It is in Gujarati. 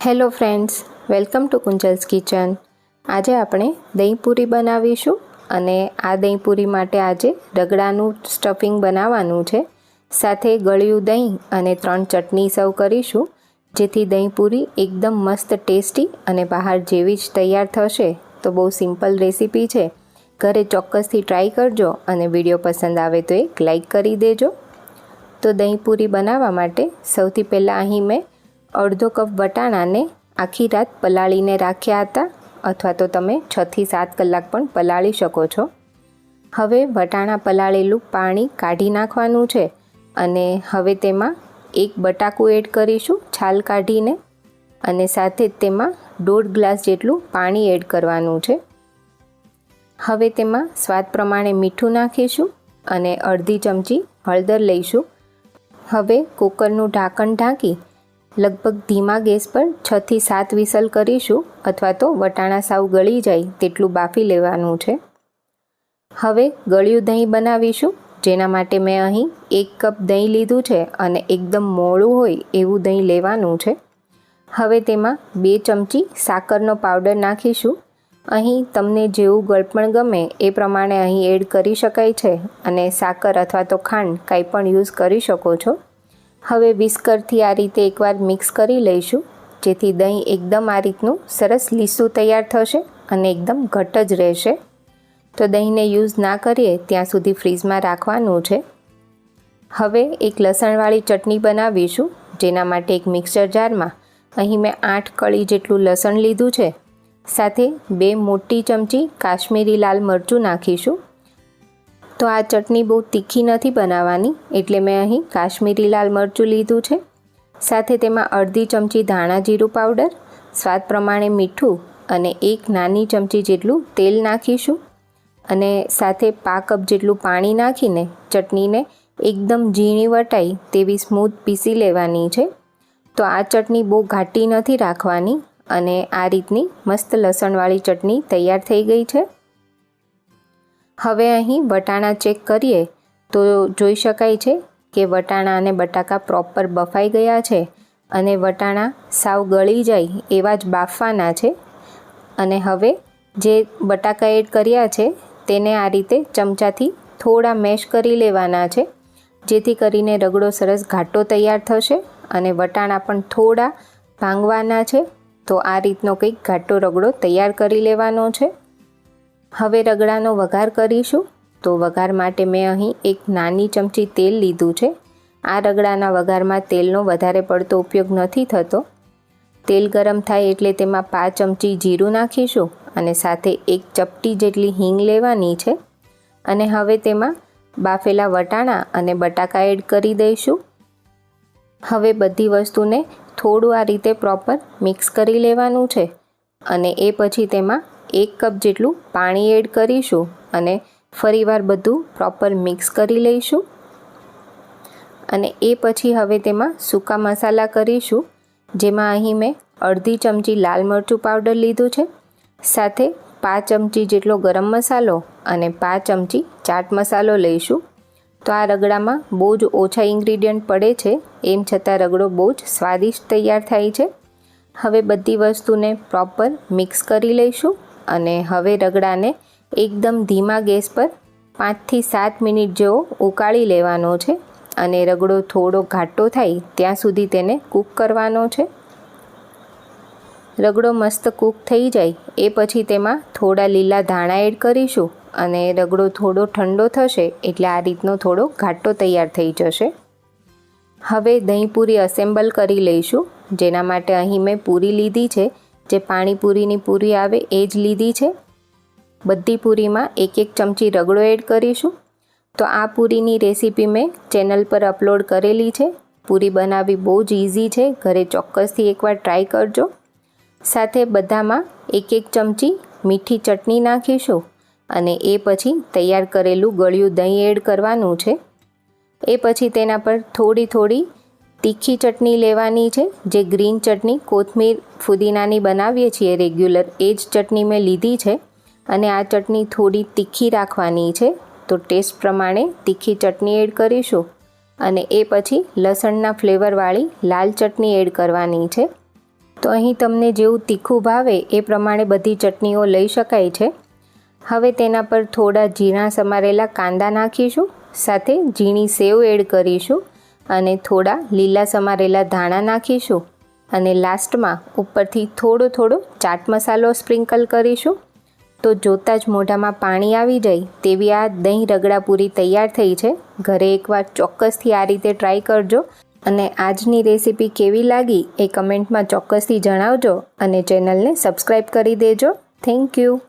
Hello friends, welcome to Kunjal's kitchen. આજે આપણે દહીં પૂરી બનાવીશું અને આ દહીં પૂરી માટે આજે રગડાનું સ્ટફિંગ બનાવવાનું છે. સાથે ગળ્યું દહીં અને ત્રણ ચટણી સર્વ કરીશું, જેથી દહીં પૂરી એકદમ મસ્ત ટેસ્ટી અને બહાર જેવી જ તૈયાર થશે. તો બહુ સિમ્પલ રેસીપી છે. ઘરે ચોક્કસથી ટ્રાય કરજો અને વીડિયો પસંદ આવે તો એક લાઈક કરી દેજો. તો દહીં પૂરી બનાવવા માટે સૌથી પહેલાં અહીં મેં અડધો કપ વટાણાને આખી રાત પલાળીને રાખ્યા હતા, અથવા તો તમે છથી સાત કલાક પણ પલાળી શકો છો. હવે વટાણા પલાળેલું પાણી કાઢી નાખવાનું છે અને હવે તેમાં એક બટાકું એડ કરીશું છાલ કાઢીને અને સાથે જ તેમાં દોઢ ગ્લાસ જેટલું પાણી એડ કરવાનું છે. હવે તેમાં સ્વાદ પ્રમાણે મીઠું નાખીશું અને અડધી ચમચી હળદર લઈશું. હવે કુકરનું ઢાંકણ ઢાંકી લગભગ ધીમા ગેસ પર છથી સાત વિસલ કરીશું અથવા તો વટાણા સાવ ગળી જાય તેટલું બાફી લેવાનું છે. હવે ગળ્યું દહીં બનાવીશું, જેના માટે મેં અહીં એક કપ દહીં લીધું છે અને એકદમ મોળું હોય એવું દહીં લેવાનું છે. હવે તેમાં બે ચમચી સાકરનો પાવડર નાખીશું. અહીં તમને જેવું ગળપણ ગમે એ પ્રમાણે અહીં એડ કરી શકાય છે અને સાકર અથવા તો ખાંડ કાંઈ પણ યુઝ કરી શકો છો. હવે વિસ્કરથી આ રીતે એકવાર મિક્સ કરી લઈશું, જેથી દહીં એકદમ આ રીતનું સરસ લીસું તૈયાર થશે અને એકદમ ઘટ જ રહેશે. તો દહીંને યુઝ ના કરીએ ત્યાં સુધી ફ્રીજમાં રાખવાનું છે. હવે એક લસણવાળી ચટણી બનાવીશું, જેના માટે એક મિક્સર જારમાં અહીં મેં આઠ કળી જેટલું લસણ લીધું છે. સાથે બે મોટી ચમચી કાશ્મીરી લાલ મરચું નાખીશું. તો આ ચટણી બહુ તીખી નથી બનાવવાની, એટલે મેં અહીં કાશ્મીરી લાલ મરચું લીધું છે. સાથે તેમાં અડધી ચમચી ધાણા જીરું પાવડર, સ્વાદ પ્રમાણે મીઠું અને એક નાની ચમચી જેટલું તેલ નાખીશું. અને સાથે પા કપ જેટલું પાણી નાખીને ચટણીને એકદમ ઝીણી વટાઈ તેવી સ્મૂથ પીસી લેવાની છે. તો આ ચટણી બહુ ઘાટી નથી રાખવાની અને આ રીતની મસ્ત લસણવાળી ચટણી તૈયાર થઈ ગઈ છે. હવે અહીં વટાણા ચેક કરીએ તો જોઈ શકાય છે કે વટાણા અને બટાકા પ્રોપર બફાઈ ગયા છે અને વટાણા સાવ ગળી જાય એવા જ બાફવાના છે. અને હવે જે બટાકા એડ કર્યા છે તેને આ રીતે ચમચાથી થોડા મેશ કરી લેવાના છે, જેથી કરીને રગડો સરસ ઘાટો તૈયાર થશે અને વટાણા પણ થોડા ભાંગવાના છે. તો આ રીતનો કંઈક ઘાટો રગડો તૈયાર કરી લેવાનો છે. હવે રગડાનો વઘાર કરીશું. તો વઘાર માટે મેં અહીં એક નાની ચમચી તેલ લીધું છે. આ રગડાના વઘારમાં તેલનો વધારે પડતો ઉપયોગ નથી થતો. તેલ ગરમ થાય એટલે તેમાં પાંચ ચમચી જીરું નાખીશું અને સાથે એક ચપટી જેટલી હિંગ લેવાની છે. અને હવે તેમાં બાફેલા વટાણા અને બટાકા એડ કરી દઈશું. હવે બધી વસ્તુને થોડું આ રીતે પ્રોપર મિક્સ કરી લેવાનું છે. અને એ પછી તેમાં એક કપ જેટલું પાણી એડ કરીશું અને ફરીવાર બધું પ્રોપર મિક્સ કરી લઈશું. અને એ પછી હવે તેમાં સૂકા મસાલા કરીશું, જેમાં અહીં મેં અડધી ચમચી લાલ મરચું પાવડર લીધું છે. સાથે પાંચ ચમચી જેટલો ગરમ મસાલો અને પાંચ ચમચી ચાટ મસાલો લઈશું. તો આ રગડામાં બહુ જ ઓછા ઇન્ગ્રીડિયન્ટ પડે છે, એમ છતાં રગડો બહુ જ સ્વાદિષ્ટ તૈયાર થાય છે. હવે બધી વસ્તુને પ્રોપર મિક્સ કરી લઈશું. અને હવે રગડાને એકદમ ધીમા ગેસ પર પાંચથી સાત મિનિટ જેવો ઉકાળી લેવાનો છે અને રગડો થોડો ઘાટો થાય ત્યાં સુધી તેને કૂક કરવાનો છે. રગડો મસ્ત કૂક થઈ જાય એ પછી તેમાં થોડા લીલા ધાણા એડ કરીશું અને રગડો થોડો ઠંડો થશે એટલે આ રીતનો થોડો ઘાટો તૈયાર થઈ જશે. હવે દહીં પૂરી અસેમ્બલ કરી લઈશું, જેના માટે અહીં મેં પૂરી લીધી છે. જે પાણીપુરીની પૂરી આવે એ જ લીધી છે. બધી પૂરીમાં એક એક ચમચી રગડો એડ કરીશું. તો આ પૂરીની રેસીપી મેં ચેનલ પર અપલોડ કરેલી છે. પૂરી બનાવવી બહુ જ ઇઝી છે. ઘરે ચોક્કસથી એકવાર ટ્રાય કરજો. સાથે બધામાં એક એક ચમચી મીઠી ચટણી નાખીશું અને એ પછી તૈયાર કરેલું ગળ્યું દહીં એડ કરવાનું છે. એ પછી તેના પર થોડી થોડી તીખી ચટણી લેવાની છે, જે ગ્રીન ચટણી, કોથમીર ફુદીનાની બનાવીએ છીએ રેગ્યુલર. એ જ ચટણી મેં લીધી છે અને આ ચટણી થોડી તીખી રાખવાની છે. તો ટેસ્ટ પ્રમાણે તીખી ચટણી એડ કરીશું અને એ પછી લસણના ફ્લેવરવાળી લાલ ચટણી એડ કરવાની છે. તો અહીં તમને જેવું તીખું ભાવે એ પ્રમાણે બધી ચટણીઓ લઈ શકાય છે. હવે તેના પર થોડા ઝીણા સમારેલા કાંદા નાખીશું, સાથે ઝીણી સેવ એડ કરીશું. અને થોડા લીલા સમારેલા ધાણા નાખીશું અને લાસ્ટમાં ઉપરથી થોડો થોડો ચાટ મસાલો સ્પ્રિંકલ કરીશું. તો જોતાં જ મોઢામાં પાણી આવી જાય તેવી આ દહીં રગડા પૂરી તૈયાર થઈ છે. ઘરે એકવાર ચોક્કસથી આ રીતે ટ્રાય કરજો અને આજની રેસીપી કેવી લાગી એ કમેન્ટમાં ચોક્કસથી જણાવજો અને ચેનલને સબસ્ક્રાઈબ કરી દેજો. Thank you.